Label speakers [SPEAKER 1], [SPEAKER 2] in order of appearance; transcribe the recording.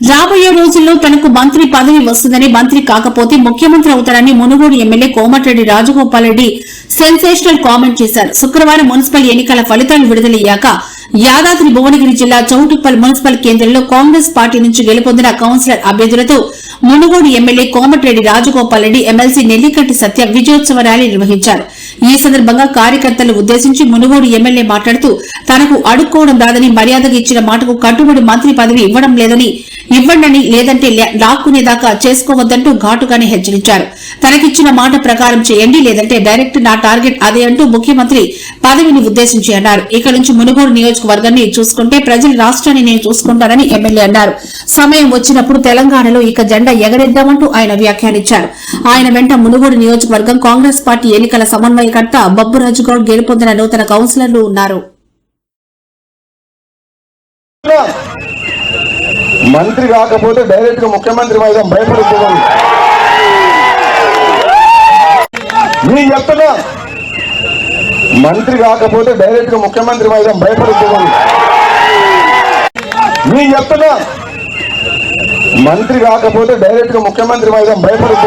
[SPEAKER 1] రాబోయే రోజుల్లో తనకు మంత్రి పదవి వస్తుందని మంత్రి కాకపోతే ముఖ్యమంత్రి అవుతారని Munugode MLA Komatireddy Rajagopal Reddy sensational comment చేశారు. శుక్రవారం మున్సిపల్ ఎన్నికల ఫలితాలు విడుదలయ్యాక యాదాద్రి భువనగిరి జిల్లా చౌటుప్పల్ మున్సిపల్ కేంద్రంలో కాంగ్రెస్ పార్టీ నుంచి గెలుపొందిన కౌన్సిలర్ అభ్యర్థులతో మునుగోడు ఎమ్మెల్యే కోమటిరెడ్డి రాజగోపాల్ రెడ్డి ఎమ్మెల్సీ నెల్లికట్టి సత్య విజయోత్సవ ర్యాలీ నిర్వహించారు. ఈ సందర్భంగా కార్యకర్తలు ఉద్దేశించి మునుగోడు ఎమ్మెల్యే మాట్లాడుతూ తనకు అడుక్కోవడం రాదని మర్యాదగా ఇచ్చిన మాటకు కట్టుబడి మంత్రి పదవి ఇవ్వడం లేదని ఇవ్వండని లేదంటే లాక్కునేదాకా చేసుకోవద్దంటూ ఘాటుగానే హెచ్చరించారు. తనకిచ్చిన మాట ప్రకారం చేయండి లేదంటే డైరెక్ట్ నా టార్గెట్ అదే అంటూ ముఖ్యమంత్రి పదవిని ఉద్దేశించి అన్నారు. ఇక నుంచి మునుగోడు నియోజకవర్గాన్ని చూసుకుంటే ప్రజల రాష్ట్రాన్ని నేను చూసుకుంటానని ఎమ్మెల్యే అన్నారు. సమయం వచ్చినప్పుడు తెలంగాణలో ఇక జెండా ఎగరేద్దామంటూ ఆయన వ్యాఖ్యానించారు. ఆయన వెంట మునుగోడు నియోజకవర్గం కాంగ్రెస్ పార్టీ ఎన్నికల సమన్వయకర్త బబ్బురాజు గౌడ్ గెలుపొందిన నూతన కౌన్సిలర్లు ఉన్నారు.
[SPEAKER 2] మంత్రి కాకపోతే డైరెక్ట్గా ముఖ్యమంత్రి మీద భయపడిపోవాలి. నేను చెప్తున్నా మంత్రి కాకపోతే డైరెక్ట్గా ముఖ్యమంత్రి మీద భయపడిపోవాలి. నేను చెప్తున్నా మంత్రి కాకపోతే డైరెక్ట్గా ముఖ్యమంత్రి మీద భయపడిపో